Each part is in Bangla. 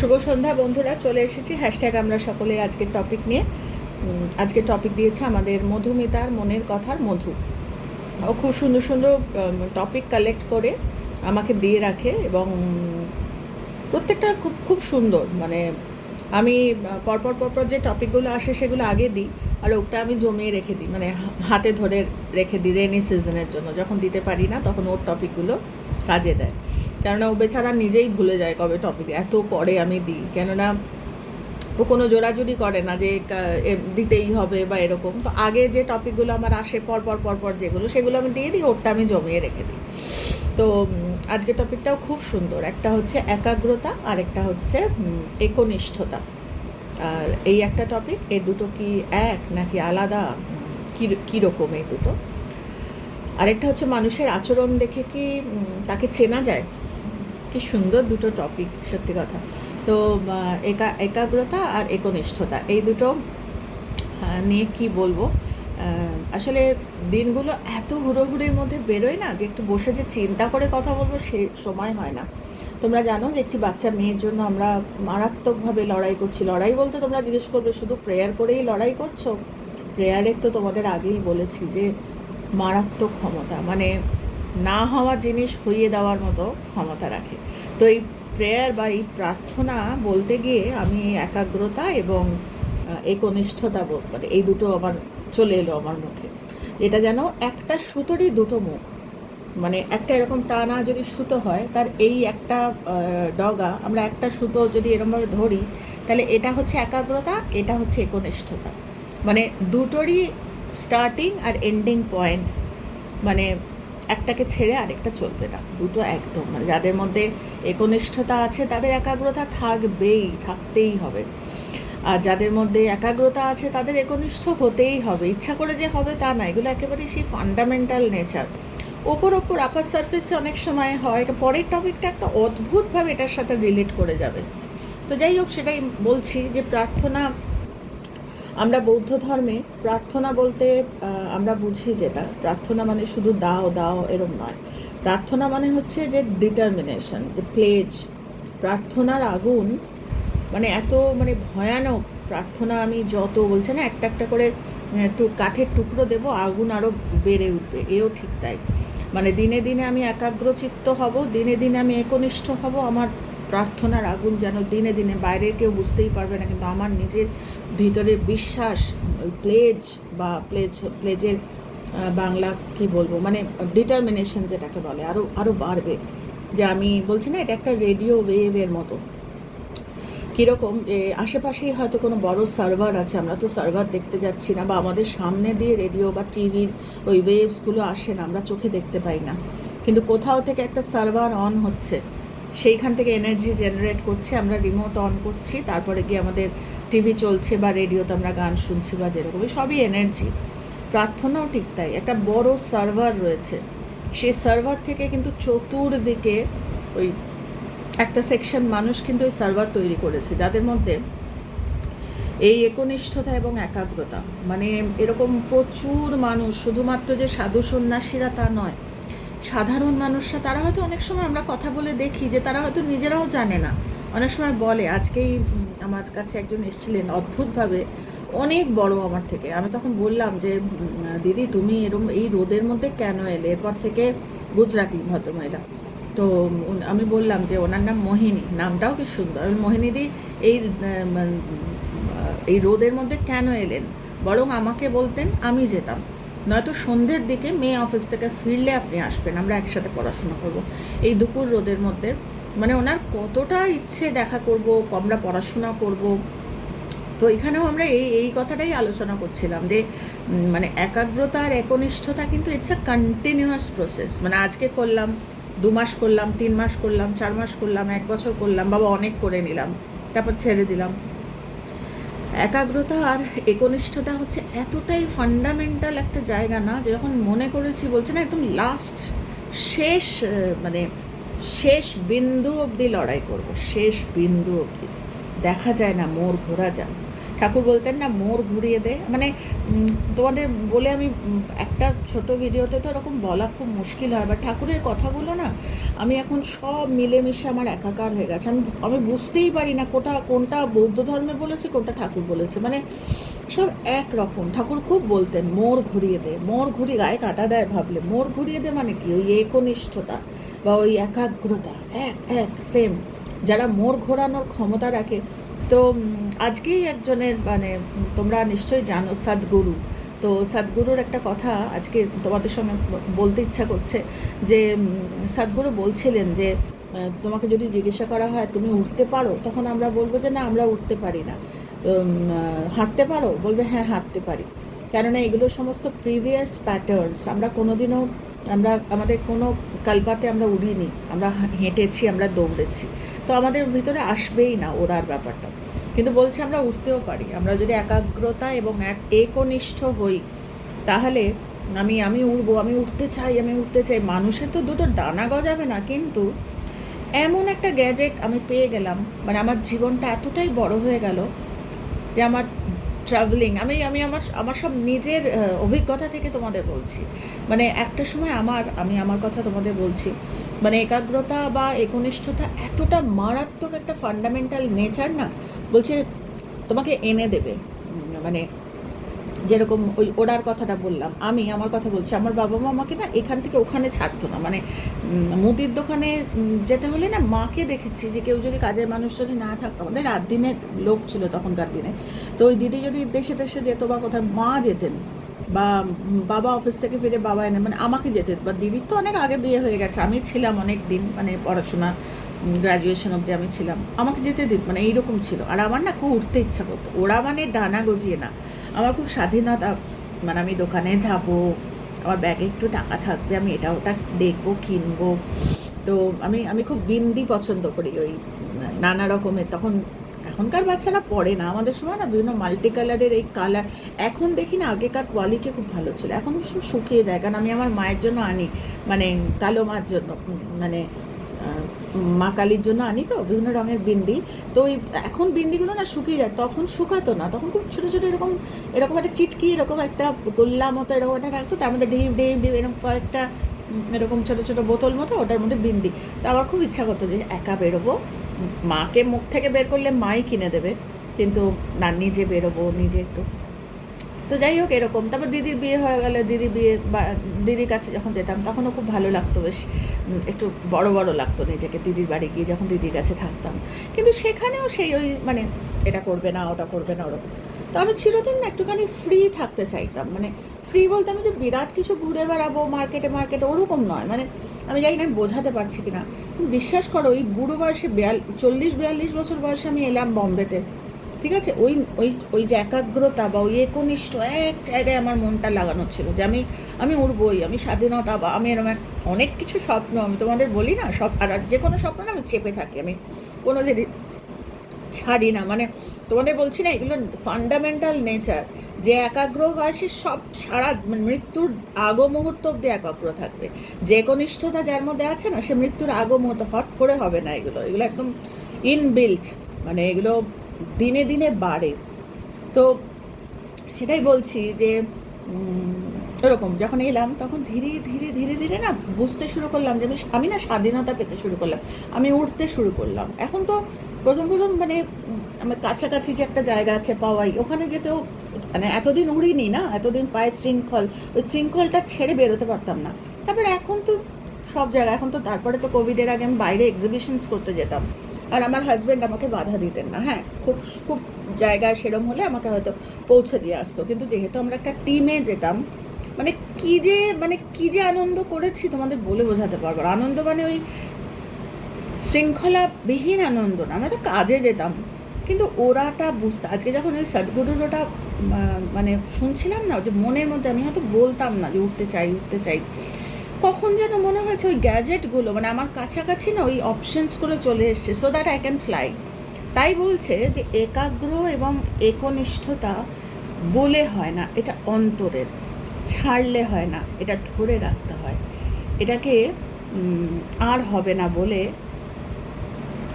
শুভ সন্ধ্যা বন্ধুরা, চলে এসেছি। হ্যাশট্যাগ আমরা সকলে আজকের টপিক নিয়ে। আজকের টপিক দিয়েছে আমাদের মধুমিতার মনের কথার মধু। ও খুব সুন্দর সুন্দর টপিক কালেক্ট করে আমাকে দিয়ে রাখে এবং প্রত্যেকটা খুব খুব সুন্দর। মানে আমি, পরপর পরপর যে টপিকগুলো আসে সেগুলো আগে দিই আর ওটা আমি জমিয়ে রেখে দিই। মানে হাতে ধরে রেখে দিই রেনি সিজনের জন্য। যখন দিতে পারি না তখন ওর টপিকগুলো কাজে দেয়। কেননা ও বেচারা নিজেই ভুলে যায় কবে টপিক এত পরে আমি দিই। কেননা ও কোনো জোড়াজুড়ি করে না যে দিতেই হবে বা এরকম। তো আগে যে টপিকগুলো আমার আসে পর পর পর পর যেগুলো সেগুলো আমি দিয়ে দিই ওরটা আমি জমিয়ে রেখে দিই। তো উম, আজকের টপিকটাও খুব সুন্দর। একটা হচ্ছে একাগ্রতা আর একটা হচ্ছে একনিষ্ঠতা। আর এই একটা টপিক এই দুটো কি এক নাকি আলাদা? কীরকম এই দুটো? আরেকটা হচ্ছে মানুষের আচরণ দেখে কি তাকে চেনা যায়? কি সুন্দর দুটো টপিক সত্যি কথা। তো একা, একাগ্রতা আর একনিষ্ঠতা, এই দুটো নিয়ে কি বলব? আসলে দিনগুলো এত হুড়োহুড়ির মধ্যে বেরোয় না যে একটু বসে যে চিন্তা করে কথা বলব সে সময় হয় না। তোমরা জানো যে একটি বাচ্চা মেয়ের জন্য আমরা মারাত্মকভাবে লড়াই করছি। লড়াই বলতে তোমরা জিজ্ঞেস করবে, শুধু প্রেয়ার করেই লড়াই করছ? প্রেয়ারের তো তোমাদের আগেই বলেছি যে মারাত্মক ক্ষমতা মানে না হওয়া জিনিস হইয়ে দেওয়ার মতো ক্ষমতা রাখে। তো এই প্রেয়ার বা এই প্রার্থনা বলতে গিয়ে আমি একাগ্রতা এবং একনিষ্ঠতা বোধ মানে এই দুটো আমার চলে এলো আমার মুখে। এটা যেন একটা সুতোরই দুটো মুখ। মানে একটা এরকম টানা যদি সুতো হয়, তার এই একটা ডগা, আমরা একটা সুতো যদি এরকমভাবে ধরি, তাহলে এটা হচ্ছে একাগ্রতা, এটা হচ্ছে একনিষ্ঠতা। মানে দুটোরই স্টার্টিং আর এন্ডিং পয়েন্ট মানে একটাকে ছেড়ে আরেকটা চলবে না। দুটো একদম মানে যাদের মধ্যে একনিষ্ঠতা আছে তাদের একাগ্রতা থাকবেই, থাকতেই হবে। আর যাদের মধ্যে একাগ্রতা আছে তাদের একনিষ্ঠ হতেই হবে। ইচ্ছা করে যে হবে তা না, এগুলো একেবারে সেই ফান্ডামেন্টাল নেচার ওপর ওপর আপার সারফেসে অনেক সময় হয়, পরের টপিকটা একটা অদ্ভুতভাবে এটার সাথে রিলেট করে যাবে। তো যাই হোক, সেটাই বলছি যে প্রার্থনা আমরা বৌদ্ধ ধর্মে প্রার্থনা বলতে আমরা বুঝি যেটা। প্রার্থনা মানে শুধু দাও দাও এরম নয়। প্রার্থনা মানে হচ্ছে যে ডিটারমিনেশন যে প্লেজ প্রার্থনার আগুন মানে এত মানে ভয়ানক প্রার্থনা আমি যত বলছে না, একটা একটা করে একটু কাঠের টুকরো দেব, আগুন আরও বেড়ে উঠবে। এও ঠিক তাই। মানে দিনে দিনে আমি একাগ্রচিত্ত হব, দিনে দিনে আমি একনিষ্ঠ হব, আমার প্রার্থনার আগুন যেন দিনে দিনে বাইরের কেউ বুঝতেই পারবে না, কিন্তু আমার নিজের ভিতরের বিশ্বাস প্লেজ বা প্লেজ প্লেজের বাংলা কি বলব? মানে ডিটারমিনেশন যেটাকে বলে আরও আরও বাড়বে। যে আমি বলছি না, এটা একটা রেডিও ওয়েভের মতো। কীরকম, যে আশেপাশেই হয়তো কোনো বড় সার্ভার আছে, আমরা তো সার্ভার দেখতে যাচ্ছি না, বা আমাদের সামনে দিয়ে রেডিও বা টিভির ওই ওয়েভসগুলো আসে না, আমরা চোখে দেখতে পাই না। কিন্তু কোথাও থেকে একটা সার্ভার অন হচ্ছে, সেইখান থেকে এনার্জি জেনারেট করছে, আমরা রিমোট অন করছি, তারপরে গিয়ে আমাদের টিভি চলছে বা রেডিওতে আমরা গান শুনছি বা যেরকম সবই এনার্জি প্রার্থনাও ঠিক তাই। একটা বড় সার্ভার রয়েছে। সেই সার্ভার থেকে কিন্তু চতুর্দিকে ওই একটা সেকশন মানুষ কিন্তু এই সার্ভার তৈরি করেছে, যাদের মধ্যে এই একনিষ্ঠতা এবং একাগ্রতা। মানে এরকম প্রচুর মানুষ, শুধুমাত্র যে সাধু সন্ন্যাসীরা তা নয়, সাধারণ মানুষরা, তারা হয়তো অনেক সময় আমরা কথা বলে দেখি যে তারা হয়তো নিজেরাও জানে না। অনেক সময় বলে, আজকেই আমার কাছে একজন এসেছিলেন অদ্ভুতভাবে, অনেক বড় আমার থেকে। আমি তখন বললাম যে, দিদি, তুমি এরম এই রোদের মধ্যে কেন এলে? এরপর থেকে গুজরাটি ভদ্রমহিলা। তো আমি বললাম যে, ওনার নাম মোহিনী, নামটাও কি সুন্দর। আমি মোহিনীদি এই এই রোদের মধ্যে কেন এলেন? বরং আমাকে বলতেন আমি যেতাম। নয়তো সন্ধ্যের দিকে মেয়ে অফিস থেকে ফিরলে আপনি আসবেন, আমরা একসাথে পড়াশোনা করব। এই দুপুর রোদের মধ্যে মানে ওনার কতটা ইচ্ছে দেখা করব আমরা পড়াশোনা করব। তো এখানেও আমরা এই এই কথাটাই আলোচনা করছিলাম যে মানে একাগ্রতা আর একনিষ্ঠতা কিন্তু ইটস আ কন্টিনিউয়াস প্রসেস মানে আজকে করলাম, দু মাস করলাম, তিন মাস করলাম, চার মাস করলাম, এক বছর করলাম বাবা অনেক করে নিলাম, তারপর ছেড়ে দিলাম। একাগ্রতা আর একনিষ্ঠতা হচ্ছে এতটাই ফান্ডামেন্টাল একটা জায়গা না যে যখন মনে করেছি বলছে না, একদম লাস্ট শেষ মানে শেষ বিন্দু অবধি লড়াই করব, শেষ বিন্দু অবধি দেখা যায় না মোর ঘোরা যায় ঠাকুর বলতেন না, মোড় ঘুরিয়ে দে। মানে তোমাদের বলে আমি একটা ছোট ভিডিওতে তো এরকম বলা খুব মুশকিল হয়, বা ঠাকুরের কথাগুলো না, আমি এখন সব মিলেমিশে আমার একাকার হয়ে গেছে। আমি আমি বুঝতেই পারি না কোটা, কোনটা বৌদ্ধ ধর্মে বলেছে, কোনটা ঠাকুর বলেছে। মানে সব এক রকম। ঠাকুর খুব বলতেন, মোড় ঘুরিয়ে দে, মোড় ঘুরিয়ে গায়ে কাটা দেয় ভাবলে, মোড় ঘুরিয়ে দে মানে কি? ওই একনিষ্ঠতা। বা ওই একাগ্রতা, এক এক সেম যারা মোড় ঘোরানোর ক্ষমতা রাখে, তো আজকেই একজনের মানে তোমরা নিশ্চয়ই জানো সদ্গুরু। তো সদ্গুরুর একটা কথা আজকে তোমাদের সঙ্গে বলতে ইচ্ছা করছে যে সদ্গুরু বলছিলেন যে তোমাকে যদি জিজ্ঞাসা করা হয় তুমি উঠতে পারো, তখন আমরা বলব যে না, আমরা উঠতে পারি না। হাঁটতে পারো? বলবে হ্যাঁ হাঁটতে পারি। কেননা এগুলো সমস্ত প্রিভিয়াস প্যাটার্নস আমরা কোনোদিনও আমরা, আমাদের কোনো কল্পাতে আমরা উড়িনি, আমরা হেঁটেছি, আমরা দৌড়েছি। তো আমাদের ভিতরে আসবেই না ওড়ার ব্যাপারটা। কিন্তু বলছে আমরা উঠতেও পারি। আমরা যদি একাগ্রতা এবং এক একনিষ্ঠ হই, তাহলে আমি আমি উড়বো, আমি উঠতে চাই, আমি উঠতে চাই। মানুষের তো দুটো ডানা গজাবে না, কিন্তু এমন একটা গ্যাজেট আমি পেয়ে গেলাম। মানে আমার জীবনটা এতটাই বড় হয়ে গেল যে আমার ট্রাভেলিং আমি আমি আমার আমার সব নিজের অভিজ্ঞতা থেকে তোমাদের বলছি। মানে একটা সময় আমার, আমি আমার কথা তোমাদের বলছি মানে একাগ্রতা বা একনিষ্ঠতা এতটা মারাত্মক একটা ফান্ডামেন্টাল নেচার না, বলছে তোমাকে এনে দেবে। মানে যেরকম ওই ওড়ার কথাটা বললাম, আমি আমার কথা বলছি, আমার বাবা মা আমাকে না এখান থেকে ওখানে ছাড়তো না। মানে মুদির দোকানে যেতে হলে না মাকে দেখেছি যে কেউ যদি কাজের মানুষ যদি না থাকতো আমাদের রাত দিনে লোক ছিল তখনকার দিনে। তো ওই দিদি যদি দেশে দেশে যেত বা কোথায় মা যেতেন বা বাবা অফিস থেকে ফিরে বাবা এনে মানে আমাকে যেতে বা দিদির তো অনেক আগে বিয়ে হয়ে গেছে, আমি ছিলাম অনেক দিন মানে পড়াশোনা গ্রাজুয়েশন অবধি আমি ছিলাম। আমাকে যেতে দিত মানে এইরকম ছিল। আর আমার না খুব উঠতে ইচ্ছা করতো। ওরা মানে ডানা গজিয়ে না। আমার খুব স্বাধীনতা মানে আমি দোকানে যাব, আমার ব্যাগে একটু টাকা থাকবে, আমি এটা ওটা দেখব, কিনবো। তো আমি আমি খুব বিন্দি পছন্দ করি ওই, নানা রকমের। তখন এখনকার বাচ্চারা পড়ে না, আমাদের সময় না বিভিন্ন মাল্টি কালারের এই কালার এখন দেখি না, আগেকার কোয়ালিটি খুব ভালো ছিল। এখন ভীষণ শুকিয়ে যায়, কারণ আমি আমার মায়ের জন্য আনি মানে কালো মার জন্য মানে মা কালীর জন্য আনি তো, বিভিন্ন রঙের বিন্দি। তো ওই এখন বিন্দিগুলো না শুকিয়ে যায়, তখন শুকাতো না, তখন খুব ছোটো ছোটো এরকম এরকম একটা চিটকি, এরকম একটা গোল্লা মতো এরকম একটা থাকতো, তার মধ্যে ডিম ডিম ডিম, এরকম কয়েকটা এরকম ছোটো ছোটো বোতল মতো, ওটার মধ্যে বিন্দি। তো আমার খুব ইচ্ছা করতো যে একা বেরোবো, মাকে মুখ থেকে বের করলে মাই কিনে দেবে, কিন্তু না, নিজে বেরোবো, নিজে একটু তো যাই হোক, এরকম। তারপর দিদির বিয়ে হয়ে গেলে দিদি বিয়ে দিদির কাছে যখন যেতাম, তখনও খুব ভালো লাগতো বেশ একটু বড় বড় লাগতো নিজেকে দিদির বাড়ি গিয়ে যখন দিদির কাছে থাকতাম। কিন্তু সেখানেও সেই ওই মানে এটা করবে না, ওটা করবে না, ওরকম। তো আমি চিরদিন না একটুখানি ফ্রি থাকতে চাইতাম। মানে ফ্রি বলতে আমি যে বিরাট কিছু ঘুরে বেড়াবো মার্কেটে মার্কেটে ওরকম নয়। মানে আমি জানি না বোঝাতে পারছি কিনা। বিশ্বাস করো, ওই বুড়ো বয়সে বিয়াল, চল্লিশ, বিয়াল্লিশ বছর বয়সে আমি এলাম বম্বেতে। ঠিক আছে? ওই ওই ওই যে একাগ্রতা বা ওই একনিষ্ঠ এক জায়গায় আমার মনটা লাগানো ছিল যে আমি আমি উড়বই, আমি স্বাধীনতা বা আমি এরকম অনেক কিছু স্বপ্ন আমি তোমাদের বলি না, সব, আর যে কোনো স্বপ্ন আমি চেপে থাকি, আমি কোনো জিনিস ছাড়ি না। মানে তোমাদের বলছি না এগুলো ফান্ডামেন্টাল নেচার যে একাগ্র হয় সে সব সারা মানে মৃত্যুর আগো মুহূর্ত অব্দি একাগ্র থাকবে। যে একনিষ্ঠতা যার মধ্যে আছে না, সে মৃত্যুর আগো মুহূর্ত হট করে হবে না এগুলো। এগুলো একদম ইনবিল্ট মানে এগুলো দিনে দিনে বাড়ে। তো সেটাই বলছি যে এরকম যখন এলাম তখন ধীরে ধীরে ধীরে ধীরে না বুঝতে শুরু করলাম যে আমি না স্বাধীনতা পেতে শুরু করলাম। আমি উঠতে শুরু করলাম। এখন তো প্রথম প্রথম মানে আমার কাছাকাছি যে একটা জায়গা আছে পাওয়াই, ওখানে যেতেও মানে এতদিন উড়িনি না, এতদিন পায়ে শৃঙ্খল, ওই শৃঙ্খলটা ছেড়ে বেরোতে পারতাম না। তারপরে এখন তো সব জায়গায়, এখন তো তারপরে তো কোভিডের আগে আমি বাইরে এক্সিবিশনস করতে যেতাম। আর আমার হাজব্যান্ড আমাকে বাধা দিতেন না। হ্যাঁ খুব খুব জায়গায় সেরম হলে আমাকে হয়তো পৌঁছে দিয়ে আসতো। কিন্তু যেহেতু আমরা একটা টিমে যেতাম মানে কি যে মানে কি যে আনন্দ করেছি তোমাদের বলে বোঝাতে পারব। আনন্দ মানে ওই শৃঙ্খলাবিহীন আনন্দ না। আমরা তো কাজে যেতাম। কিন্তু ওরাটা বুঝতে, আজকে যখন ওই সদ্গুরুর ওটা মানে শুনছিলাম না, যে মনের মধ্যে আমি হয়তো বলতাম না যে উঠতে চাই উঠতে চাই। কখন যেন মনে হয়েছে ওই গ্যাজেটগুলো মানে আমার কাছাকাছি না ওই অপশনসগুলো চলে এসছে so that I can fly তাই বলছে যে একাগ্র এবং একনিষ্ঠতা বলে হয় না, এটা অন্তরের, ছাড়লে হয় না, এটা ধরে রাখতে হয়। এটাকে আর হবে না বলে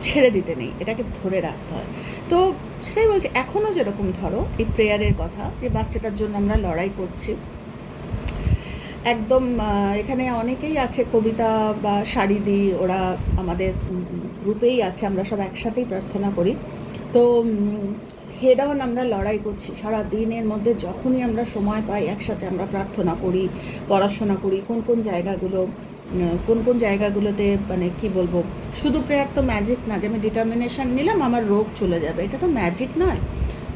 ছেড়ে দিতে নেই, এটাকে ধরে রাখতে হয়। তো সেটাই বলছি এখনও যেরকম ধরো, এই প্রেয়ারের কথা, যে বাচ্চাটার জন্য আমরা লড়াই করছি একদম এখানে অনেকেই আছে কবিতা বা শাড়িদি ওরা আমাদের গ্রুপেই আছে, আমরা সব একসাথেই প্রার্থনা করি। তো হেড অন আমরা লড়াই করছি। সারা দিনের মধ্যে যখনই আমরা সময় পাই, একসাথে আমরা প্রার্থনা করি, পড়াশোনা করি, কোন কোন জায়গাগুলো কোন কোন জায়গাগুলোতে মানে কি বলব, শুধু প্রেয়ার তো ম্যাজিক না, যে আমি ডিটারমিনেশন নিলাম, আমার রোগ চলে যাবে। এটা তো ম্যাজিক নয়।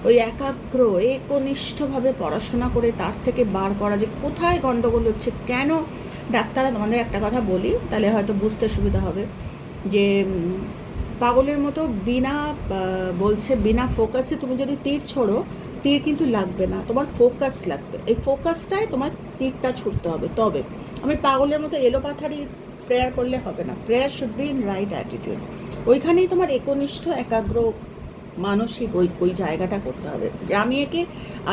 ওই একাগ্র, একনিষ্ঠভাবে পড়াশোনা করে তার থেকে বার করা যে কোথায় গণ্ডগোল হচ্ছে, কেন ডাক্তাররা তোমাদের একটা কথা বলি, তাহলে হয়তো বুঝতে সুবিধা হবে। যে পাগলের মতো বিনা বলছে বিনা ফোকাসে তুমি যদি তীর ছোড়ো, তীর কিন্তু লাগবে না, তোমার ফোকাস লাগবে। এই ফোকাসটাই তোমার তীরটা ছুটতে হবে। তবে আমি পাগলের মতো এলোপাথারি প্রেয়ার করলে হবে না। Prayer should be in right attitude. ওইখানেই তোমার একনিষ্ঠ, একাগ্র মানসিক ওই ওই জায়গাটা করতে হবে। যে আমি একে,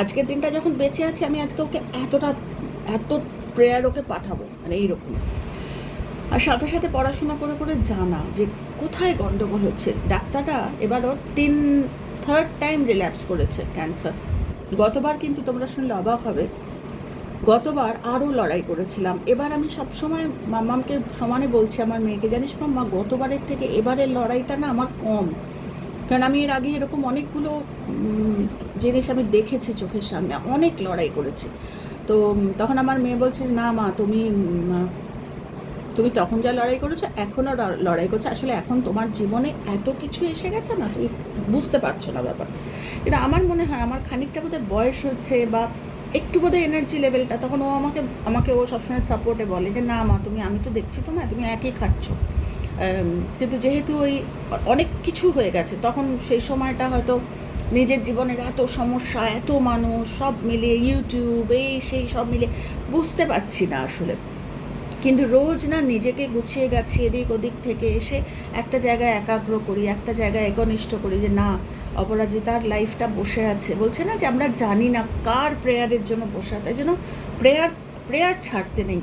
আজকের দিনটা যখন বেঁচে আছি, আমি আজকে ওকে এতটা, এত প্রেয়ার ওকে পাঠাবো মানে এইরকম। আর সাথে সাথে পড়াশোনা করে করে জানা যে কোথায় গন্ডগোল হচ্ছে। ডাক্তাররা এবার ওর তিন থার্ড টাইম রিল্যাপস করেছে ক্যান্সার গতবার কিন্তু তোমরা শুনলে অবাক হবে। গতবার আরও লড়াই করেছিলাম। এবার আমি সবসময় মাম্মামকে সমানে বলছি, আমার মেয়েকে, জানিস মাম্মা, গতবারের থেকে এবারের লড়াইটা না আমার কম। কারণ আমি এর আগে এরকম অনেকগুলো জিনিস আমি দেখেছি চোখের সামনে, অনেক লড়াই করেছি। তো তখন আমার মেয়ে বলছে, না মা, তুমি তুমি তখন যা লড়াই করেছ, এখনও লড়াই করছ। আসলে এখন তোমার জীবনে এত কিছু এসে গেছে না, তুমি বুঝতে পারছ না ব্যাপার। এটা আমার মনে হয়, আমার খানিকটা বোধহয় বয়স হচ্ছে বা একটু বোধহয় এনার্জি লেভেলটা তখন ও আমাকে আমাকে ও সবসময় সাপোর্টে বলে যে, না মা, তুমি, আমি তো দেখছি তোমায়, তুমি একই খাচ্ছ। কিন্তু যেহেতু ওই অনেক কিছু হয়ে গেছে, তখন সেই সময়টা হয়তো নিজের জীবনের এত সমস্যা, এত মানুষ, সব মিলিয়ে ইউটিউব এই সেই সব মিলিয়ে বুঝতে পারছি না আসলে। কিন্তু রোজ না নিজেকে গুছিয়ে গাছি এদিক ওদিক থেকে এসে একটা জায়গায় একাগ্র করি, একটা জায়গায় একনিষ্ঠ করি যে না অপরাজিতার লাইফটা বসে আছে। বলছে না যে আমরা জানি না কার প্রেয়ারের জন্য বসে তাই জন্য প্রেয়ার প্রেয়ার ছাড়তে নেই।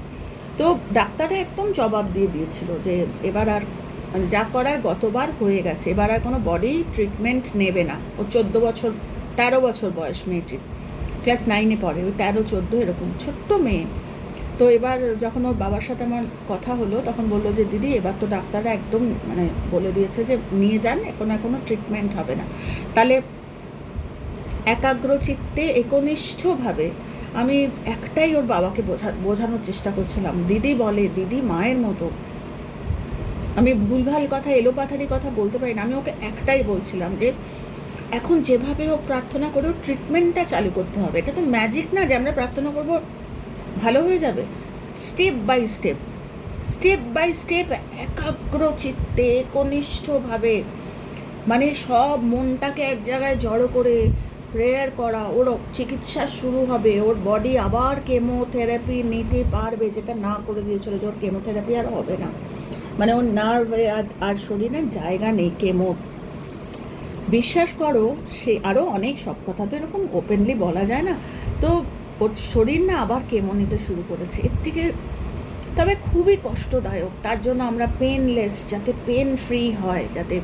তো ডাক্তাররা একদম জবাব দিয়ে দিয়েছিল যে এবার আর মানে যা করার গতবার হয়ে গেছে, এবার আর কোনো বডি ট্রিটমেন্ট নেবে না। ও চোদ্দ বছর, তেরো বছর বয়স মেয়েটির। ক্লাস নাইনে পড়ে ওই তেরো, চোদ্দ এরকম, ছোট্ট মেয়ে। তো এবার যখন ওর বাবার সাথে আমার কথা হলো, তখন বলল যে, দিদি, এবার তো ডাক্তাররা একদম মানে বলে দিয়েছে যে, নিয়ে যান, এখন আর কোনো ট্রিটমেন্ট হবে না। তাহলে একাগ্র চিত্তে একনিষ্ঠভাবে আমি একটাই ওর বাবাকে বোঝা, বোঝানোর চেষ্টা করছিলাম। দিদি বলে, দিদি মায়ের মতো। আমি ভুলভাল কথা, এলোপাথারি কথা বলতে পারি না। আমি ওকে একটাই বলছিলাম যে, এখন যেভাবে ও প্রার্থনা করে, ওর ট্রিটমেন্টটা চালু করতে হবে। এটা তো ম্যাজিক না যে আমরা প্রার্থনা করব, ভালো হয়ে যাবে? Step by step step by step একাগ্র চিত্তে, কনিষ্ঠভাবে মানে সব মনটাকে এক জায়গায় জড়ো করে প্রেয়ার করা ওর চিকিৎসা শুরু হবে। ওর বডি আবার কেমোথেরাপি নিতে পারবে, যেটা না করে দিয়েছিল যে ওর কেমোথেরাপি আর হবে না। মানে ওর নার্ভে আর শরীরে জায়গা নেই কেমো বিশ্বাস করো, সে আরও অনেক সব কথা তো এরকম ওপেনলি বলা যায় না। তো ওর শরীর না আবার কেমো নিতে শুরু করেছে। এর থেকে তবে খুবই কষ্টদায়ক। তার জন্য আমরা পেনলেস যাতে পেন ফ্রি হয়, যাতে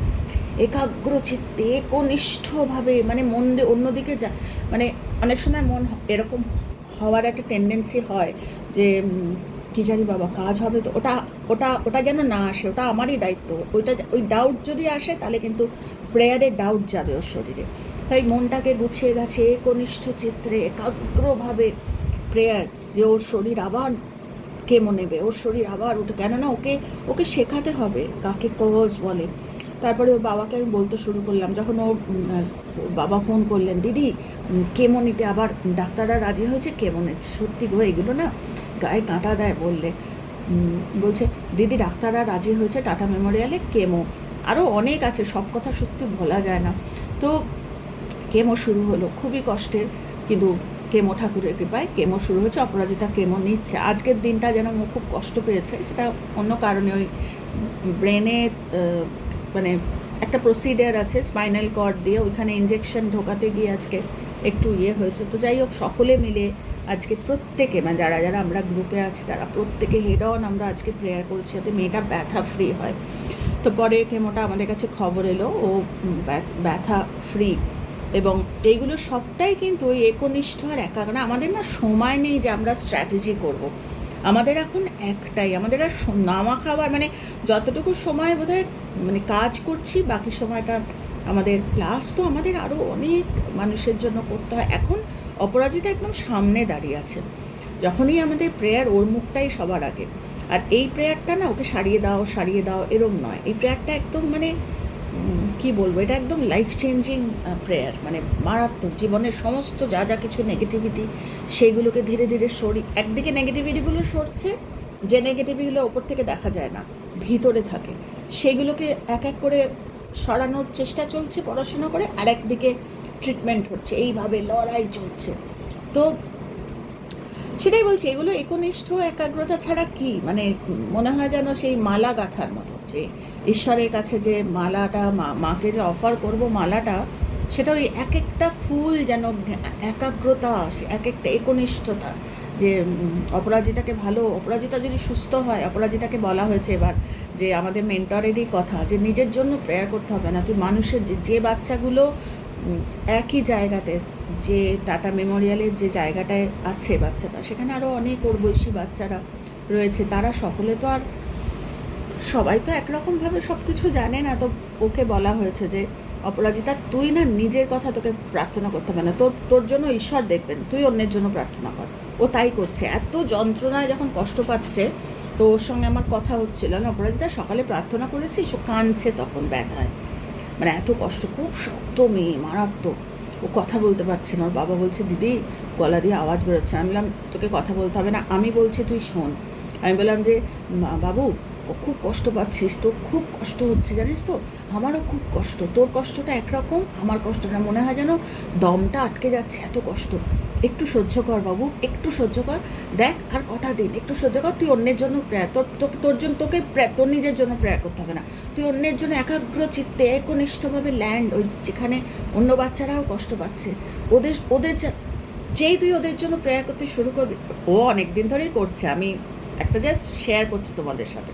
একাগ্র চিত্তে একনিষ্ঠভাবে মানে মন অন্যদিকে যা মানে অনেক সময় মন এরকম হওয়ার একটা টেন্ডেন্সি হয় যে কি জানি বাবা, কাজ হবে তো, ওটা ওটা ওটা যেন না আসে, ওটা আমারই দায়িত্ব। ওইটা ওই ডাউট যদি আসে, তাহলে কিন্তু প্রেয়ারে ডাউট যাবে ওর শরীরে। তাই মনটাকে গুছিয়ে গেছে একনিষ্ঠ চিত্রে একাগ্রভাবে প্রেয়ার যে ওর শরীর আবার কেমো নেবে, ওর শরীর আবার উঠে, কেননা ওকে ওকে শেখাতে হবে, কাকে কোচ বলে। তারপরে ওর বাবাকে আমি বলতে শুরু করলাম। যখন ও বাবা ফোন করলেন, দিদি কেমো নিতে আবার ডাক্তাররা রাজি হয়েছে? কেমো নিচ্ছে সত্যি গো, এগুলো না গায়ে কাঁটা দেয়, বললে। বলছে, দিদি, ডাক্তাররা রাজি হয়েছে টাটা মেমোরিয়ালে, কেমো। আরও অনেক আছে, সব কথা সত্যি বলা যায় না। তো কেমো শুরু হলো, খুবই কষ্টের। কিন্তু কেমো ঠাকুরের কৃপায় কেমো শুরু হয়েছে, অপরাজিতা কেমো নিচ্ছে। আজকের দিনটা যেন খুব কষ্ট পেয়েছে, সেটা অন্য কারণে ওই ব্রেনে মানে একটা প্রসিডিয়ার আছে স্পাইনাল কর্ড দিয়ে ওইখানে ইঞ্জেকশন ঢোকাতে গিয়ে আজকে একটু ইয়ে হয়েছে তো যাই হোক, সকলে মিলে আজকে প্রত্যেকে মানে যারা যারা আমরা গ্রুপে আছি, তারা প্রত্যেকে হেড অন আমরা আজকে প্রেয়ার করেছি যাতে মেয়েটা ব্যথা ফ্রি হয় তো পরে কেমোটা আমাদের কাছে খবর এলো, ও ব্যথা ফ্রি এবং এইগুলো সবটাই কিন্তু ওই একনিষ্ঠ আর একাগ্র আমাদের না সময় নেই যে আমরা স্ট্র্যাটেজি করব। আমাদের এখন একটাই, আমাদের আর নামা খাবার মানে যতটুকু সময় বোধহয় মানে কাজ করছি, বাকি সময়টা আমাদের প্লাস তো আমাদের আরও অনেক মানুষের জন্য করতে হয়। এখন অপরাজিতা একদম সামনে দাঁড়িয়ে আছে। যখনই আমাদের প্রেয়ার, ওর মুখটাই সবার আগে। আর এই প্রেয়ারটা না, ওকে সারিয়ে দাও সারিয়ে দাও, এরম নয়। এই প্রেয়ারটা একদম মানে কি বলব, এটা একদম লাইফ চেঞ্জিং প্রেয়ার মানে মারাত্মক জীবনের সমস্ত যা যা কিছু নেগেটিভিটি সেইগুলোকে ধীরে ধীরে সরি একদিকে নেগেটিভিটিগুলো সরছে, যে নেগেটিভিটিগুলো ওপর থেকে দেখা যায় না, ভিতরে থাকে, সেগুলোকে এক এক করে সরানোর চেষ্টা চলছে, পড়াশোনা করে, আর একদিকে ট্রিটমেন্ট হচ্ছে, এইভাবে লড়াই চলছে। তো সেটাই বলছি, এগুলো একনিষ্ঠ একাগ্রতা ছাড়া কি? মানে মনে হয় যেন সেই মালা গাঁথার মতো। যে ঈশ্বরের কাছে যে মালাটা, মা, মাকে যে অফার করব মালাটা, সেটা ওই এক একটা ফুল যেন একাগ্রতা এক একটা একনিষ্ঠতা, যে অপরাজিতাকে ভালো, অপরাজিতা যদি সুস্থ হয়, অপরাজিতাকে বলা হয়েছে এবার যে আমাদের মেন্টরেরই কথা, যে নিজের জন্য প্রেয়ার করতে হবে না। তুই মানুষের যে বাচ্চাগুলো একই জায়গাতে, যে টাটা মেমোরিয়ালের যে জায়গাটায় আছে বাচ্চাটা, সেখানে আরও অনেক ওর বয়সী বাচ্চারা রয়েছে। তারা সকলে তো আর সবাই তো একরকমভাবে সব কিছু জানে না, তো ওকে বলা হয়েছে যে, অপরাজিতা, তুই না নিজের কথা তোকে প্রার্থনা করতে হবে না। তোর তোর জন্য ঈশ্বর দেখবেন, তুই অন্যের জন্য প্রার্থনা কর। ও তাই করছে। এত যন্ত্রণায় যখন কষ্ট পাচ্ছে, তো ওর সঙ্গে আমার কথা হচ্ছিল না, অপরাজিতা, সকালে প্রার্থনা করেছিস? ও কাঁদছে তখন ব্যথায়। মানে এত কষ্ট, খুব শক্ত মেয়ে, মারাত্মক। ও কথা বলতে পারছে না। ওর বাবা বলছে, দিদি, গলা দিয়ে আওয়াজ বেরোচ্ছে। আমি বললাম, তোকে কথা বলতে হবে না, আমি বলছি তুই শোন। আমি বললাম যে, "মা- বাবু খুব কষ্ট পাচ্ছিস, তোর খুব কষ্ট হচ্ছে, জানিস তো? আমারও খুব কষ্ট, তোর কষ্টটা একরকম, আমার কষ্টটা মনে হয় যেন দমটা আটকে যাচ্ছে, এত কষ্ট। একটু সহ্য কর বাবু, একটু সহ্য কর। দেখ আর কটা দিন, একটু সহ্য কর, তুই অন্যের জন্য প্রেয়ার, তোর তোকে তোর জন্য তোকে তোর নিজের জন্য প্রেয়ার করতে হবে না। তুই অন্যের জন্য একাগ্র চিত্তে, একনিষ্ঠভাবে ল্যান্ড ওই যেখানে অন্য বাচ্চারাও কষ্ট পাচ্ছে। ওদের ওদের যেই তুই ওদের জন্য প্রেয়ার করতে শুরু করবি, ও অনেক দিন ধরেই করছে, আমি একটা জাস্ট শেয়ার করছি তোমাদের সাথে।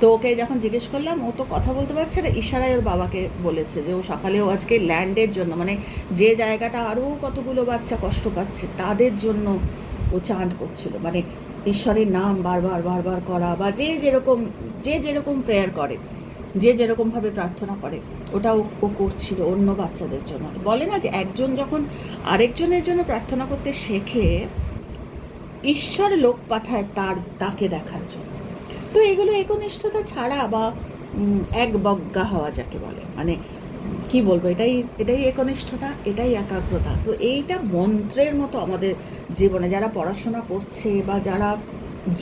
তো ওকে যখন জিজ্ঞেস করলাম, ও তো কথা বলতে পারছে না। ইশারায় ওর বাবাকে বলেছে যে, ও সকালেও আজকে ল্যান্ডের জন্য মানে যে জায়গাটা আরও কতগুলো বাচ্চা কষ্ট পাচ্ছে, তাদের জন্য ও চান্ট করছিল। মানে ঈশ্বরের নাম বারবার বারবার করা বা যে যেরকম যে যেরকম প্রেয়ার করে, যে যেরকমভাবে প্রার্থনা করে ওটা ও ও করছিল অন্য বাচ্চাদের জন্য। বলে না যে একজন যখন আরেকজনের জন্য প্রার্থনা করতে শেখে, ঈশ্বর লোক পাঠায় তার, তাকে দেখার জন্য। তো এগুলো একনিষ্ঠতা ছাড়া বা এক বজ্ঞা হওয়া যাকে বলে। মানে কি বলব, এটাই এটাই একনিষ্ঠতা, এটাই একাগ্রতা। তো এইটা মন্ত্রের মতো আমাদের জীবনে, যারা পড়াশোনা করছে বা যারা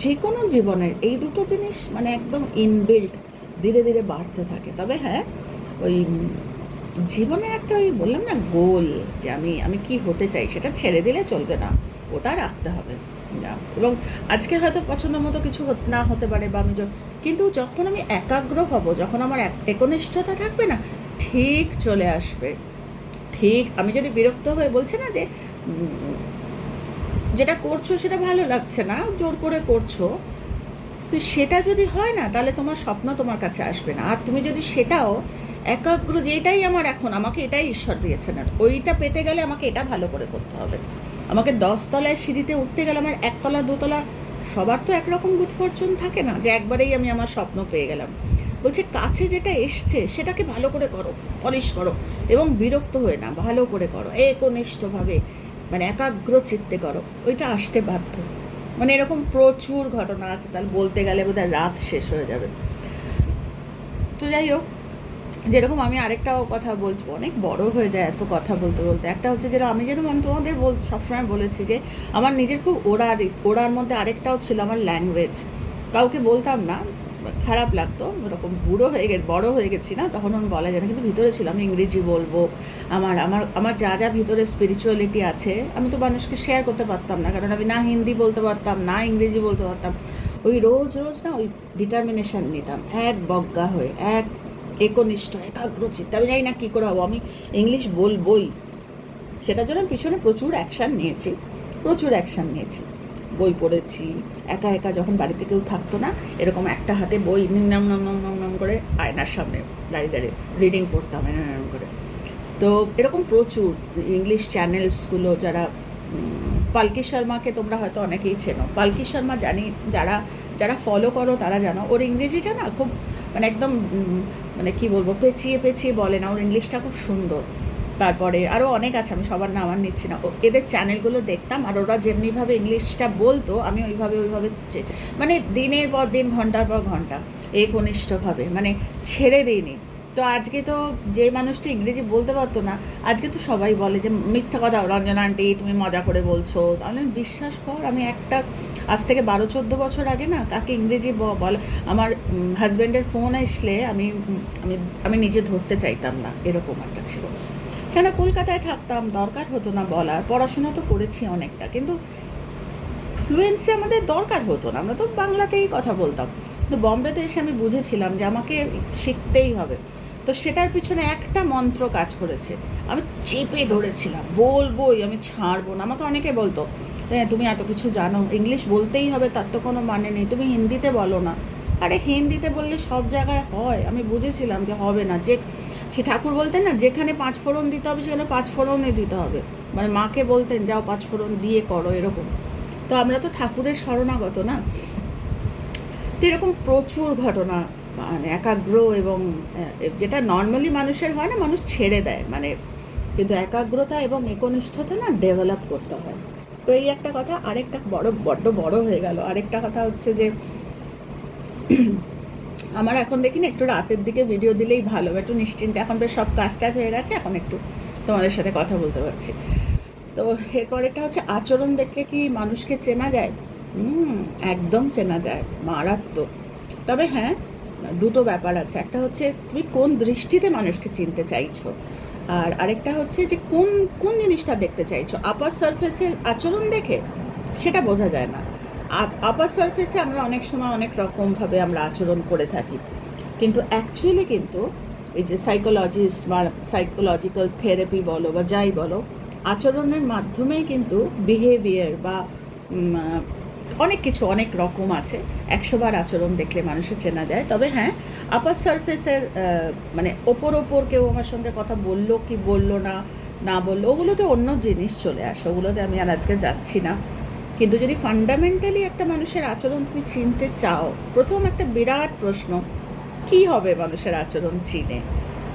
যে কোনো জীবনের, এই দুটো জিনিস মানে একদম ইনবিল্ট ধীরে ধীরে বাড়তে থাকে। তবে হ্যাঁ ওই, জীবনে একটা ওই বললাম না গোল, যে আমি আমি কি হতে চাই, সেটা ছেড়ে দিলে চলবে না। ওটা রাখতে হবে। এবং আজকে হয়তো পছন্দ মতো কিছু না হতে পারে বা আমি কিন্তু যখন আমি একাগ্র হব, যখন আমার এক- একনিষ্ঠতা থাকবে না, ঠিক চলে আসবে। ঠিক, আমি যদি বিরক্ত হয়ে বলছে না যে যেটা করছ সেটা ভালো লাগছে না, জোর করে করছ, তো সেটা যদি হয় না, তাহলে তোমার স্বপ্ন তোমার কাছে আসবে না। আর তুমি যদি সেটাও একাগ্র যে এটাই আমার এখন, আমাকে এটাই ঈশ্বর দিয়েছেন। আর ওইটা পেতে গেলে আমাকে এটা ভালো করে করতে হবে। আমাকে দশতলায় সিঁড়িতে উঠতে গেলে আমার একতলা, দোতলা সবার তো একরকম গুড ফরচুন থাকে না যে একবারেই আমি আমার স্বপ্ন পেয়ে গেলাম। বলছে, কাছে যেটা এসছে সেটাকে ভালো করে করো পলিশ করো এবং বিরক্ত হয়ে না, ভালো করে করো, একনিষ্ঠভাবে মানে একাগ্র চিত্তে করো। ওইটা আসতে বাধ্য। মানে এরকম প্রচুর ঘটনা আছে, তাহলে বলতে গেলে বোধহয় রাত শেষ হয়ে যাবে। তো যাই হোক যেরকম আমি আরেকটাও কথা বলছি, অনেক বড় হয়ে যায় এত কথা বলতে বলতে। একটা হচ্ছে যেটা আমি যেরকম, আমি তোমাদের বল, সবসময় বলেছি যে আমার নিজের খুব ওড়ার ওড়ার মধ্যে আরেকটাও ছিল আমার ল্যাঙ্গুয়েজ কাউকে বলতাম না, খারাপ লাগতো, ওরকম বুড়ো হয়ে গেছে বড়ো হয়ে গেছি না, তখন আমি বলা যায় না। কিন্তু ভিতরে ছিল আমি ইংরেজি বলব, আমার আমার আমার যা যা ভিতরে স্পিরিচুয়ালিটি আছে, আমি তো মানুষকে শেয়ার করতে পারতাম না, কারণ আমি না হিন্দি বলতে পারতাম, না ইংরেজি বলতে পারতাম। ওই রোজ রোজ না ওই ডিটারমিনেশন নিতাম, এক বজ্ঞা হয়ে, এক একনিষ্ঠ একাগ্র চিত্তে আমি জানি না কী করে হব। আমি ইংলিশ বলবই। সেটার জন্য পিছনে প্রচুর অ্যাকশান নিয়েছি। প্রচুর অ্যাকশান নিয়েছি। বই পড়েছি। একা একা যখন বাড়িতে কেউ থাকতো না, এরকম একটা হাতে বই নাম নাম নাম নাম নাম করে আয়নার সামনে দাঁড়িয়ে দাঁড়িয়ে রিডিং পড়তাম এরম করে। তো এরকম প্রচুর ইংলিশ চ্যানেলসগুলো যারা পালকি শর্মাকে তোমরা হয়তো অনেকেই চেনো। পালকি শর্মা জানি, যারা যারা ফলো করো তারা জানো। ওর ইংরেজিটা না খুব মানে একদম মানে কি বলব, পেঁচিয়ে পেঁচিয়ে বলে না। ওর ইংলিশটা খুব সুন্দর। তারপরে আরও অনেক আছে, আমি সবার নাম আর নিচ্ছি না। এদের চ্যানেলগুলো দেখতাম, আর ওরা যেমনিভাবে ইংলিশটা বলতো, আমি ওইভাবে ওইভাবে মানে দিনের পর দিন, ঘণ্টার পর ঘণ্টা, একনিষ্ঠভাবে মানে ছেড়ে দিইনি। তো আজকে তো যে মানুষটি ইংরেজি বলতে পারতো না, আজকে তো সবাই বলে যে মিথ্যা কথা, রঞ্জনা আন্টি তুমি মজা করে বলছো। তাহলে বিশ্বাস কর, আমি একটা, আজ থেকে বারো চোদ্দ বছর আগে না কাকে ইংরেজি বল, আমার হাজব্যান্ডের ফোন আসলে আমি আমি আমি নিজে ধরতে চাইতাম না, এরকম একটা ছিল। কেন কলকাতায় থাকতাম, দরকার হতো না বলার, পড়াশোনা তো করেছি অনেকটা, কিন্তু ফ্লুয়েন্সি আমাদের দরকার হতো না, আমরা তো বাংলাতেই কথা বলতাম। কিন্তু বম্বেতে এসে আমি বুঝেছিলাম যে আমাকে শিখতেই হবে। তো সেটার পিছনে একটা মন্ত্র কাজ করেছে। আমি চেপে ধরেছিলাম, বলবোই, আমি ছাড়বো না। আমাকে অনেকে বলতো হ্যাঁ তুমি এত কিছু জানো, ইংলিশ বলতেই হবে, তার তো কোনো মানে নেই, তুমি হিন্দিতে বলো না। আরে হিন্দিতে বললে সব জায়গায় হয়। আমি বুঝেছিলাম যে হবে না। যে, সে ঠাকুর বলতেন না, যেখানে পাঁচ ফোড়ন দিতে হবে, সেখানে পাঁচ ফোড়নই দিতে হবে। মানে মাকে বলতেন, যাও পাঁচ ফোড়ন দিয়ে করো, এরকম। তো আমরা তো ঠাকুরের শরণাগত না? তো এরকম প্রচুর ঘটনা একাগ্র এবং যেটা নর্মালি মানুষের হয় না, মানুষ ছেড়ে দেয়। মানে কিন্তু একাগ্রতা এবং একনিষ্ঠতা না ডেভেলপ করতে হয়। তো এই একটা কথা, আরেকটা বড়, বড্ড বড় হয়ে গেল। আরেকটা কথা হচ্ছে যে, আমার এখন দেখি না, একটু রাতের দিকে ভিডিও দিলেই ভালো। একটু নিশ্চিন্তে, এখন বেশ সব কাজ টাজ হয়ে গেছে, এখন একটু তোমাদের সাথে কথা বলতে পারছি। তো এরপরেটা হচ্ছে, আচরণ দেখলে কি মানুষকে চেনা যায়? হুম, একদম চেনা যায়, মারাত্মক। তবে হ্যাঁ দুটো ব্যাপার আছে। একটা হচ্ছে তুমি কোন দৃষ্টিতে মানুষকে চিনতে চাইছো? আর আরেকটা হচ্ছে যে কোন কোন জিনিসটা দেখতে চাইছো? আপার সারফেসের আচরণ দেখে? সেটা বোঝা যায় না। আপার সারফেসে আমরা অনেক সময় অনেক রকমভাবে আমরা আচরণ করে থাকি। কিন্তু অ্যাকচুয়ালি কিন্তু এই যে সাইকোলজিস্ট বা সাইকোলজিক্যাল থেরাপি বলো বা যাই বলো, আচরণের মাধ্যমেই কিন্তু বিহেভিয়ার বা অনেক কিছু, অনেক রকম আছে। একশোবার আচরণ দেখলে মানুষের চেনা যায়। তবে হ্যাঁ আপার সারফেসের মানে ওপর ওপর কেউ আমার সঙ্গে কথা বলল কি বলল না না বলল, ওগুলোতে অন্য জিনিস চলে আসে। ওগুলোতে আমি আর আজকে যাচ্ছি না। কিন্তু যদি ফান্ডামেন্টালি একটা মানুষের আচরণ তুমি চিনতে চাও, প্রথম একটা বিরাট প্রশ্ন, কি হবে মানুষের আচরণ চিনে?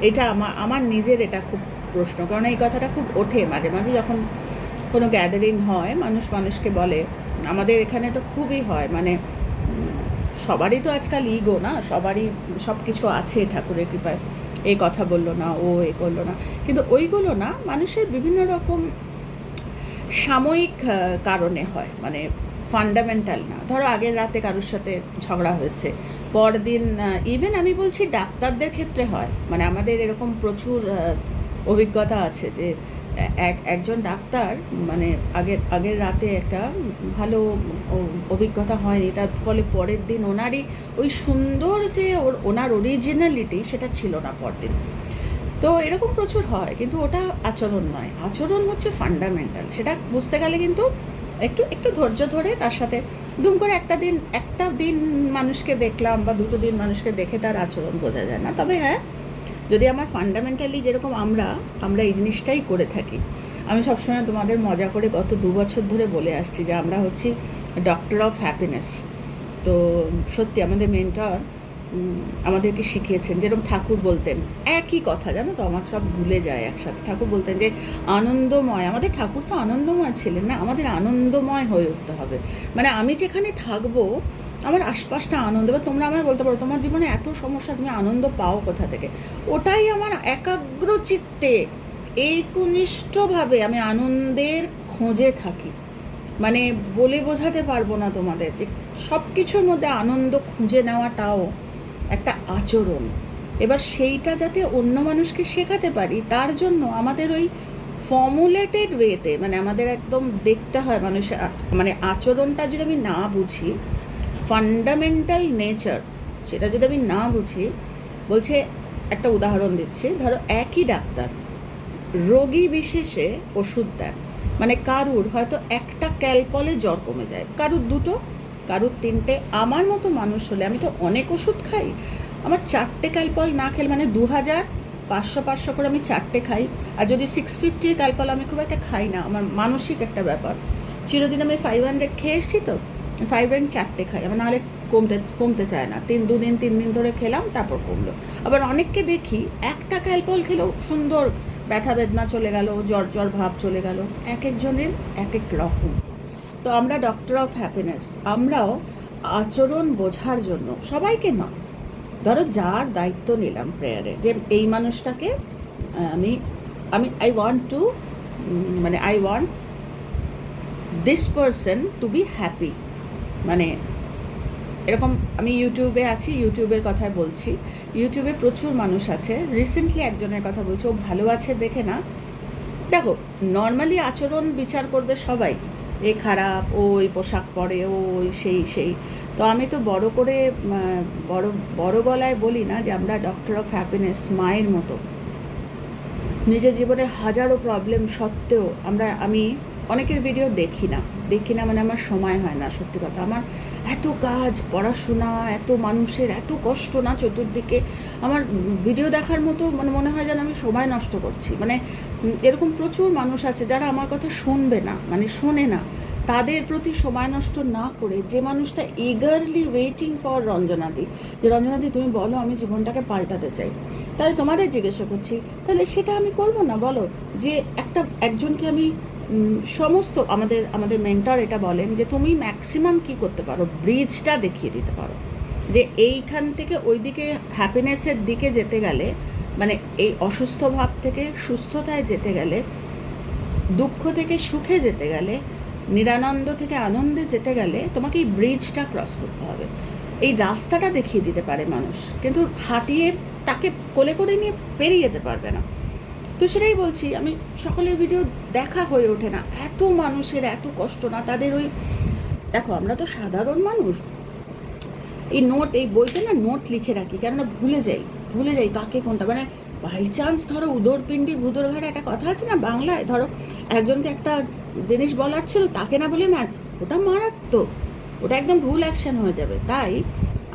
এটা আমার আমার নিজের এটা খুব প্রশ্ন। কারণ এই কথাটা খুব ওঠে মাঝে মাঝে। যখন কোনো গ্যাদারিং হয়, মানুষ মানুষকে বলে আমাদের এখানে তো খুবই হয় মানে সবারই তো আজকাল ইগো না? সবারই সব কিছু আছে ঠাকুরের কৃপায়। এ কথা বলল না, ও এ করল না। কিন্তু ওইগুলো না, মানুষের বিভিন্ন রকম সাময়িক কারণে হয় মানে ফান্ডামেন্টাল না। ধরো আগের রাতে কারোর সাথে ঝগড়া হয়েছে, পরদিন ইভেন আমি বলছি ডাক্তারদের ক্ষেত্রে হয়। মানে আমাদের এরকম প্রচুর অভিজ্ঞতা আছে যে এক, একজন ডাক্তার মানে আগের আগের রাতে একটা ভালো অভিজ্ঞতা হয়নি, তার ফলে পরের দিন ওনারই ওই সুন্দর যে ওর, ওনার অরিজিনালিটি সেটা ছিল না পরদিন। তো এরকম প্রচুর হয়, কিন্তু ওটা আচরণ নয়। আচরণ হচ্ছে ফান্ডামেন্টাল সেটা বুঝতে গেলে কিন্তু একটু একটু ধৈর্য ধরে তার সাথে দুম করে একটা দিন একটা দিন মানুষকে দেখলাম বা দুটো দিন মানুষকে দেখে তার আচরণ বোঝা যায় না। তবে হ্যাঁ যদি আমার ফান্ডামেন্টালি যেরকম আমরা আমরা এই জিনিসটাই করে থাকি। আমি সবসময় তোমাদের মজা করে গত দু বছর ধরে বলে আসছি যে আমরা হচ্ছি ডক্টর অফ হ্যাপিনেস তো সত্যি আমাদের মেন্টর আমাদেরকে শিখিয়েছেন যেরকম ঠাকুর বলতেন। একই কথা, জানো তো? আমার সব ভুলে যায় একসাথে। ঠাকুর বলতেন যে, আনন্দময়। আমাদের ঠাকুর তো আনন্দময় ছিলেন না, আমাদের আনন্দময় হয়ে উঠতে হবে। মানে আমি যেখানে থাকব আমার আশপাশটা আনন্দ বা তোমরা আমায় বলতে পারো, তোমার জীবনে এত সমস্যা তুমি আনন্দ পাও কোথা থেকে? ওটাই আমার একাগ্র চিত্তে একনিষ্ঠভাবে আমি আনন্দের খোঁজে থাকি। মানে বলে বোঝাতে পারব না তোমাদের যে সব কিছুর মধ্যে আনন্দ খুঁজে নেওয়াটাও একটা আচরণ। এবার সেইটা যাতে অন্য মানুষকে শেখাতে পারি, তার জন্য আমাদের ওই ফর্মুলেটেড ওয়েতে মানে আমাদের একদম দেখতে হয় মানুষের মানে আচরণটা যদি আমি না বুঝি ফান্ডামেন্টাল নেচার সেটা যদি আমি না বুঝি, বলছে একটা উদাহরণ দিচ্ছি। ধরো একই ডাক্তার, রোগী বিশেষে ওষুধ দেন মানে কারুর হয়তো একটা ক্যালপলে জ্বর কমে যায়। কারুর দুটো, কারুর তিনটে। আমার মতো মানুষ হলে আমি তো অনেক ওষুধ খাই। আমার চারটে ক্যালপল না খেলে মানে দু হাজার পাঁচশো পাঁচশো করে আমি চারটে খাই। আর যদি সিক্স ফিফটি ক্যালপল আমি খুব একটা খাই না, আমার মানসিক একটা ব্যাপার। চিরদিন আমি ফাইভ হান্ড্রেড খেয়ে তো। ফাইভ হান্ড্রেড চারটে খাই। আমার নাহলে কমতে কমতে চায় না। তিন, দুদিন, তিন দিন ধরে খেলাম, তারপর কমলো। আবার অনেককে দেখি একটা ক্যালপল খেলেও সুন্দর ব্যথা বেদনা চলে গেল, জ্বর জ্বর ভাব চলে গেল। এক একজনের এক এক রকম। তো আমরা ডক্টর অফ হ্যাপিনেস আমরাও আচরণ বোঝার জন্য সবাইকে না ধরো যার দায়িত্ব নিলাম প্রেয়ারে যে এই মানুষটাকে আমি আমি আই ওয়ান্ট টু মানে I want this person to be happy মানে এরকম আমি ইউটিউবে আছি ইউটিউবের কথাই বলছি। ইউটিউবে প্রচুর মানুষ আছে। রিসেন্টলি একজনের কথা বলছি, ও ভালো আছে দেখে না। দেখো নর্মালি আচরণ বিচার করবে সবাই। এ খারাপ, ও ওই পোশাক পরে, ও ওই সেই সেই। তো আমি তো বড় করে বড় বড় গলায় বলি না যে আমরা ডক্টর অফ হ্যাপিনেস মায়ের মতো। নিজের জীবনে হাজারো প্রবলেম সত্ত্বেও আমরা, আমি অনেকের ভিডিও দেখি না। দেখি না মানে আমার সময় হয় না, সত্যি কথা। আমার এত কাজ, পড়াশোনা, এত মানুষের এত কষ্ট না চতুর্দিকে। আমার ভিডিও দেখার মতো মানে মনে হয় যেন আমি সময় নষ্ট করছি। মানে এরকম প্রচুর মানুষ আছে যারা আমার কথা শুনবে না মানে শোনে না। তাদের প্রতি সময় নষ্ট না করে যে মানুষটা ইগারলি ওয়েটিং ফর রঞ্জনাদি, যে রঞ্জনাদি, তুমি বলো আমি জীবনটাকে পাল্টাতে চাই। তাহলে তোমাদের জিজ্ঞাসা করছি, তাহলে সেটা আমি করব না? বলো যে একটা, একজনকে আমি সমস্ত আমাদের আমাদের মেন্টর এটা বলেন যে তুমি ম্যাক্সিমাম কি করতে পারো? ব্রিজটা দেখিয়ে দিতে পারো। যে এইখান থেকে ওইদিকে হ্যাপিনেসের দিকে যেতে গেলে মানে এই অসুস্থ ভাব থেকে সুস্থতায় যেতে গেলে, দুঃখ থেকে সুখে যেতে গেলে, নিরানন্দ থেকে আনন্দে যেতে গেলে তোমাকে এই ব্রিজটা ক্রস করতে হবে। এই রাস্তাটা দেখিয়ে দিতে পারে মানুষ, কিন্তু হাঁটিয়ে তাকে কোলে করে নিয়ে পেরিয়ে যেতে পারবে না। তো সেটাই বলছি, আমি সকলের ভিডিও দেখা হয়ে ওঠে না। এত মানুষের এত কষ্ট না, তাদের ওই, দেখো আমরা তো সাধারণ মানুষ। এই নোট এই বইতে না নোট লিখে রাখি, কেননা ভুলে যাই ভুলে যাই কাকে কোনটা। মানে বাই চান্স ধরো উদরপিণ্ডি ভুদর ঘাড়ে একটা কথা আছে না বাংলায়, ধরো একজনকে একটা জিনিস বলার ছিল, তাকে না বলে না, ওটা মারাত্মক, ওটা একদম ভুল অ্যাকশন হয়ে যাবে। তাই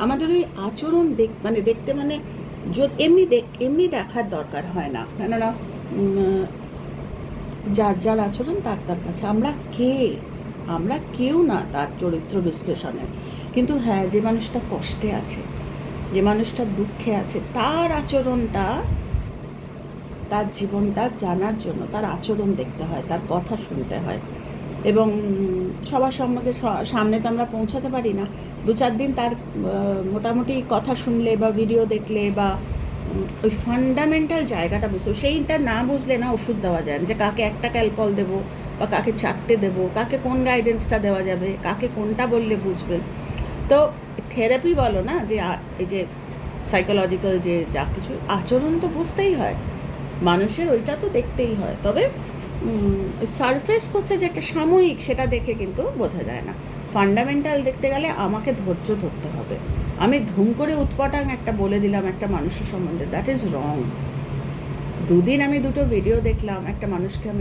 আমাদের ওই আচরণ দেখ মানে দেখতে মানে এমনি এমনি দেখার দরকার হয় না। কেননা যার যার আচরণ, তার তার কাছে। আমরা কে? আমরা কেউ না তার চরিত্র বিশ্লেষণে। কিন্তু হ্যাঁ যে মানুষটা কষ্টে আছে, যে মানুষটা দুঃখে আছে, তার আচরণটা, তার জীবনটা জানার জন্য তার আচরণ দেখতে হয়, তার কথা শুনতে হয়। এবং সবার সম্মুখে সামনে তো আমরা পৌঁছাতে পারি না। দু চার দিন তার মোটামুটি কথা শুনলে বা ভিডিও দেখলে বা ওই ফান্ডামেন্টাল জায়গাটা বুঝতে সেইটা না বুঝলে না ওষুধ দেওয়া যায় না। যে কাকে একটা ক্যালকল দেবো বা কাকে চারটে দেবো, কাকে কোন গাইডেন্সটা দেওয়া যাবে, কাকে কোনটা বললে বুঝবে। তো থেরাপি বলো না, যে এই যে সাইকোলজিক্যাল যে যা কিছু, আচরণ তো বুঝতেই হয়। মানুষের ওইটা তো দেখতেই হয়। তবে সারফেস করছে যেটা সাময়িক, সেটা দেখে কিন্তু বোঝা যায় না। ফান্ডামেন্টাল দেখতে গেলে আমাকে ধৈর্য ধরতে হবে। আমি ধুম করে উৎপটাং একটা বলে দিলাম একটা মানুষের সম্বন্ধে দ্যাট ইজ রং দুদিন আমি দুটো ভিডিও দেখলাম, একটা মানুষকে আমি